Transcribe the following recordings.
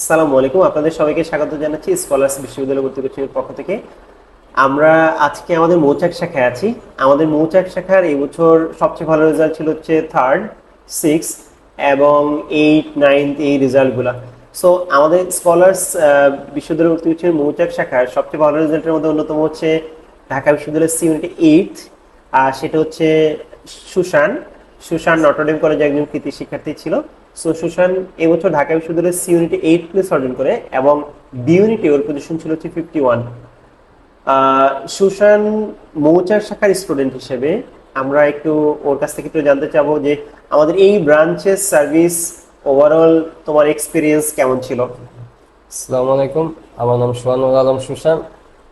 আসসালামু আলাইকুম। আপনাদের সবাইকে স্বাগত জানাচ্ছি স্কলার্স বিশ্ববিদ্যালয় ভর্তি কোচিংয়ের পক্ষ থেকে। আমরা আজকে আমাদের মৌচাক শাখায় আছি। আমাদের মৌচাক শাখার এই বছর সবচেয়ে ভালো রেজাল্ট ছিল হচ্ছে থার্ড সিক্স এবং এইট নাইনথ এই রেজাল্টগুলো সো আমাদের স্কলার্স বিশ্ববিদ্যালয় ভর্তি কোচিংয়ের মৌচাক শাখার সবচেয়ে ভালো রেজাল্টের মধ্যে অন্যতম হচ্ছে ঢাকা বিশ্ববিদ্যালয়ের সি ইউনিট এইট আর সেটা হচ্ছে সুশান। সুশান নটরডেম কলেজে একজন কৃতি শিক্ষার্থী ছিল। সো সুশান এবছর ঢাকা বিশ্ববিদ্যালয়ের সি ইউনিটে এইট প্লেস অর্জন করে এবং বি ইউনিটে ওর পজিশন ছিল হচ্ছে ফিফটি ওয়ান সুশান মৌচার শাখার স্টুডেন্ট হিসেবে আমরা একটু ওর কাছ থেকে একটু জানতে চাবো যে আমাদের এই ব্রাঞ্চের সার্ভিস ওভারঅল তোমার এক্সপিরিয়েন্স কেমন ছিল? আসসালামু আলাইকুম। আমার নাম সোহানুল আলম সুশান।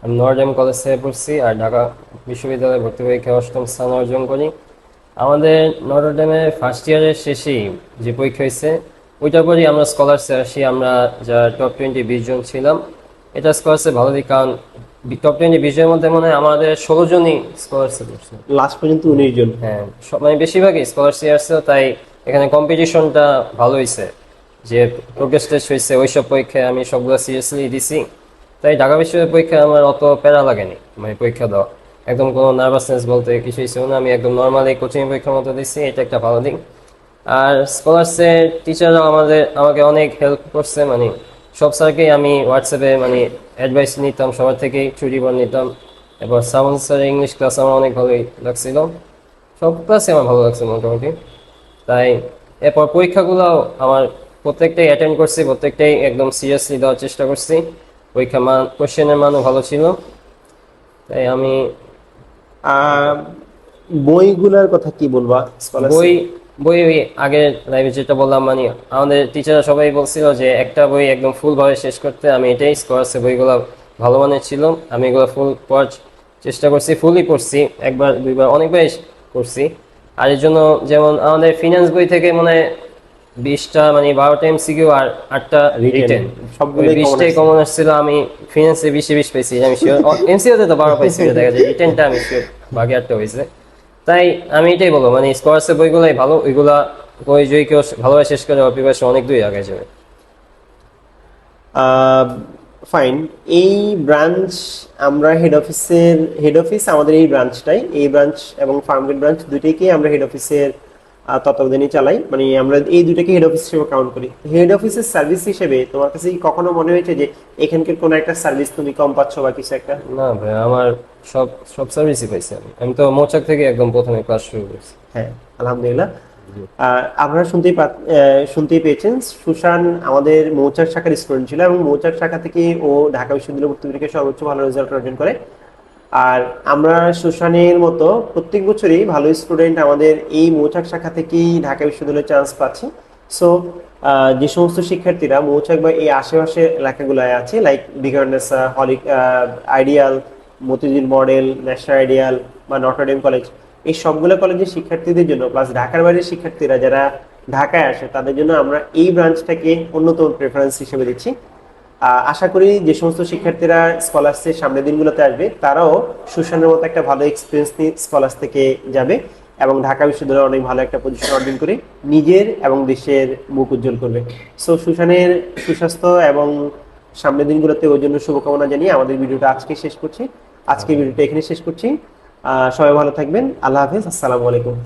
আমি নর্ডেম কলেজ থেকে পড়ছি আর ঢাকা বিশ্ববিদ্যালয়ে ভর্তি পরীক্ষায় অষ্টম স্থান অর্জন করি। আমাদের নটরডেমে ফার্স্ট ইয়ারের শেষেই যে পরীক্ষা হয়েছে ওইটার পরই আমরা স্কলারসে আসি আমরা যা টপ টোয়েন্টি বিশ জন ছিলাম এটা স্কলারসে ভালো দিক কারণ টপ টোয়েন্টি বিশ জনের মধ্যে মনে হয় আমাদের ষোলো জনই স্কলারসে পড়ছে লাস্ট পর্যন্ত উনিশ জন। হ্যাঁ মানে বেশিরভাগই স্কলারশিপ আসছে তাই এখানে কম্পিটিশনটা ভালো হয়েছে। যে প্রোগ্রেস টেস্ট হয়েছে ওইসব পরীক্ষায় আমি সবগুলো সিরিয়াসলি দিছি। তাই ঢাকা বিশ্ববিদ্যালয়ের পরীক্ষায় আমার অত প্যারা লাগেনি মানে পরীক্ষা দেওয়া। একদম কোনো নার্ভাসনেস বলতে কিছুই ছিল না। আমি একদম নর্মালি কোচিং পরীক্ষার মতো দিচ্ছি, এটা একটা ভালো দিক। আর স্কলারসের টিচাররাও আমাদের, আমাকে অনেক হেল্প করছে মানে সব স্যারকেই আমি হোয়াটসঅ্যাপে মানে অ্যাডভাইস নিতাম, সবার থেকেই ছুটি বল নিতাম। এবার সামন স্যার ইংলিশ ক্লাস আমার অনেক ভালোই লাগছিল। সব ক্লাসে আমার ভালো লাগছে মোটামুটি। তাই এরপর পরীক্ষাগুলো আমার প্রত্যেকটাই অ্যাটেন্ড করছি, প্রত্যেকটাই একদম সিরিয়াসলি দেওয়ার চেষ্টা করছি। পরীক্ষা মান কোশ্চেনের মানও ভালো ছিল। তাই আমি বইগুলোর কথা কি বলবা বই বই ওই আগে লাইভে যেটা বললাম মানে আমাদের টিচাররা সবাই বলছিল যে একটা বই একদম ফুল ভাবে শেষ করতে আমি এটাই স্কলারসে বইগুলো ভালো মানের ছিল, আমি এগুলো ফুল পড়ার চেষ্টা করছি ফুলই পড়ছি, একবার, দুইবার, অনেকবারই করছি আর এর জন্য যেমন আমাদের ফিনান্স বই থেকে মনে বিশটা মানে বারোটা এমসিকিউ আর আটটা রিটেন common বিশটাই কমন আসছিল আমি ফিনান্সে বিশে বিশ পেয়েছি আমি শিওর এমসিওতে তো বারো পাইছি দেখা যায় রিটেনটা আমি শিওর বাকি আটটা হয়েছে তাই আমি এটাই বলব মানে স্কলারসের বইগুলোই ভালো ওইগুলা বই যদি কেউ ভালোভাবে শেষ করে প্রিপারেশন অনেক দূর আগে যাবে। ফাইন এই ব্রাঞ্চ আমরা হেড অফিসের হেড অফিস আমাদের এই ব্রাঞ্চটাই এই ব্রাঞ্চ এবং ফার্মগেট ব্রাঞ্চ দুইটাকেই আমরা হেড অফিসের আহ, তত্ত্বাবধানে চালাই। মানে আমরা এই দুইটাকে হেড অফিস হিসেবে কাউন্ট করি। হেড অফিসের সার্ভিস হিসেবে তোমার কাছে কি কখনো মনে হয়েছে যে এখানকার কোনো একটা সার্ভিস তুমি কম পাচ্ছ বা কিছু একটা? না ভাই আমার সব সব সার্ভিসই পাইছি আমি। আমি তো মৌচাক থেকে একদম প্রথমে ক্লাস শুরু করছি। হ্যাঁ আলহামদুলিল্লাহ। আপনারা শুনতেই শুনতেই পেয়েছেন সুশান আমাদের মৌচাক শাখার স্টুডেন্ট ছিল এবং মৌচাক শাখা থেকে ও ঢাকা বিশ্ববিদ্যালয় ভর্তি পরীক্ষায় সর্বোচ্চ ভালো রেজাল্ট অর্জন করে। আর আমরা সুশানের মতো প্রত্যেক বছরই ভালো স্টুডেন্ট আমাদের এই মৌচাক শাখা থেকেই ঢাকা বিশ্ববিদ্যালয়ে চান্স পাচ্ছি। সো যে সমস্ত শিক্ষার্থীরা মৌচাক বা এই আশেপাশে এলাকাগুলোয় আছে like Viqarunnisa হলিক Ideal Motijheel Model National Ideal বা নটরডেম কলেজ এই সবগুলো কলেজের শিক্ষার্থীদের জন্য প্লাস ঢাকার বাইরের শিক্ষার্থীরা যারা ঢাকায় আসে, তাদের জন্য আমরা এই ব্রাঞ্চটাকে অন্যতম প্রেফারেন্স হিসেবে দিচ্ছি। আশা করি যে সমস্ত শিক্ষার্থীরা স্কলার্সের সামনের দিনগুলোতে আসবে, তারাও সুশানের মতো একটা ভালো এক্সপিরিয়েন্স নিয়ে স্কলার্স থেকে যাবে এবং ঢাকা বিশ্ববিদ্যালয়ে অনেক ভালো একটা পজিশন অর্জন করে নিজের এবং দেশের মুখ উজ্জ্বল করবে। সো সুশানের সুস্বাস্থ্য এবং সামনের দিনগুলোতে ওই জন্য শুভকামনা জানিয়ে আমাদের ভিডিওটা আজকে শেষ করছি। আজকে ভিডিওটা এখানে শেষ করছি। সবাই ভালো থাকবেন। আল্লাহ হাফেজ। আসসালামু আলাইকুম।